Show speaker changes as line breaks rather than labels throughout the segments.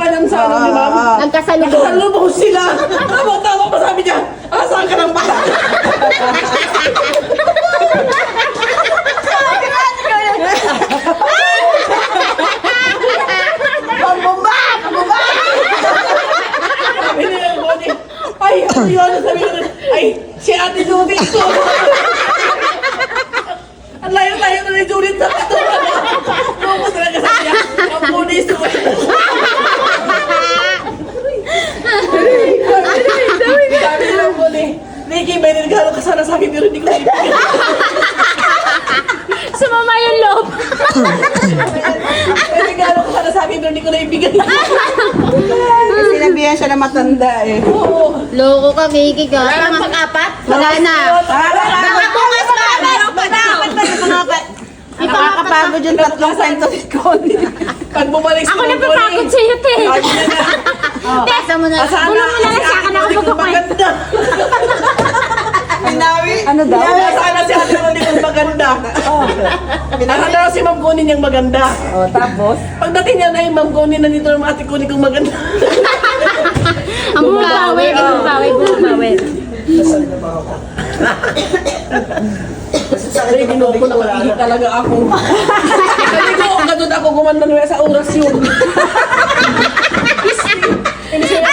ginawa niyan sa ano ni ma'am?
Nagkasalubong.
Nakasalubong sila. Tama-tama pa sabi niya, asan ka ng bala?
Pambomba! Pambomba!
Sabi ay, ano yun? Sabi niya, ay, si Ate Judith ko. Ang layo-layo na ni Judith sa katawan. Ano talaga sabi niya, ang punis ko. Sabi niya, Bonnie, Nikki, may regalo ka sana sa akin, pero hindi ko ibigay.
Sumama yung loob.
May regalo ka sana sa akin, pero hindi ko na ibigay.
Sinabihan siya na matanda eh.
Oo.
Loko ka, Kiki ka. Wala pang-apat? Wala na.
Baka bukas pa! Meron pa na! Nakakapagod yung tatlong kwento ni Connie.
Pag bumalik si
Ako
Ma'am
napapagod
Bonnie,
sa'yo, te.
sabi niya na,
Tesa mo na. Bulong mo na lang sa akin ako magkukwento.
Pinawi? Ano daw?
Sana si Ate Ronnie kung maganda. Ano daw si Ma'am Connie niyang maganda.
Oh, tapos?
Pagdating niya na yung Ma'am Connie, nandito ng Ate Connie kung maganda.
Ang bumabawi, ang bumabawi, bumabawi.
Ay, ginuko na makihi talaga ako. Kasi ko, ganun ako gumanda na sa oras yun. Hindi siya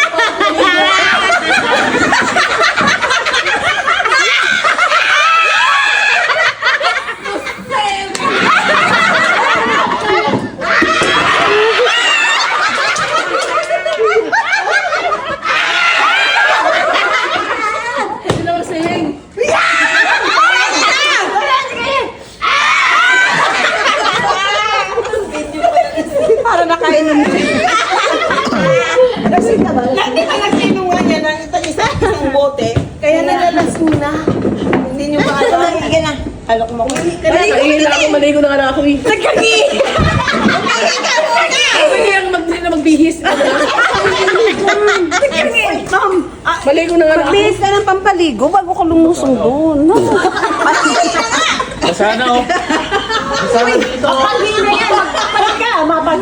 Sinasing.
Para nakainom siya. Kasi Lagi ka nagsinom nga niya ng isa isang bote, kaya nalalas muna. Hindi niyo ba alam? Sige na. Alok mo ko.
Ay, na ako, maligo na nga na ako eh.
Nagkagi!
Kasi kaya mag, na magbihis.
Nagkagi! Ma'am, ah,
Maligo na nga na ako.
Bihis ka ng pampaligo bago ka lumusong doon.
Sana oh.
Mapanghi na yan!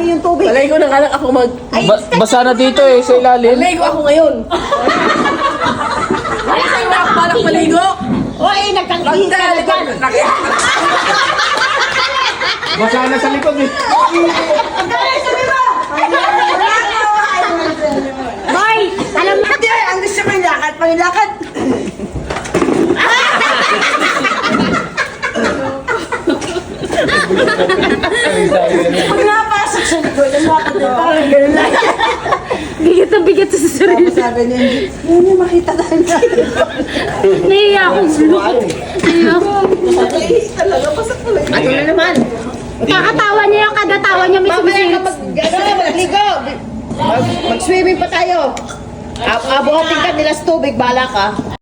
Mapanghi yung tubig.
Maligo na nga lang ako mag...
Ba- basa na dito eh, sa ilalim.
Maligo ako ngayon. Ay, sa'yo ako balak maligo.
Oy, nagkangihis ka na dyan!
Basa na sa likod eh.
May! Alam mo! Hindi! Ang gusto ko yung lakad. Pangilakad! Napasok lakad na parang ganun lang.
Bigat na bigat sa sarili.
Sabi niya, hindi niya makita tayo na.
Nahiya akong bulok. Nahiya ako.
Talaga, pasok ko lang.
Ano na naman? Kakatawa niya yung kadatawa niya, Miss.
mag, ano, magligo. Mag, mag-swimming pa tayo. Ab abuhatin ka nila sa tubig, bala ka.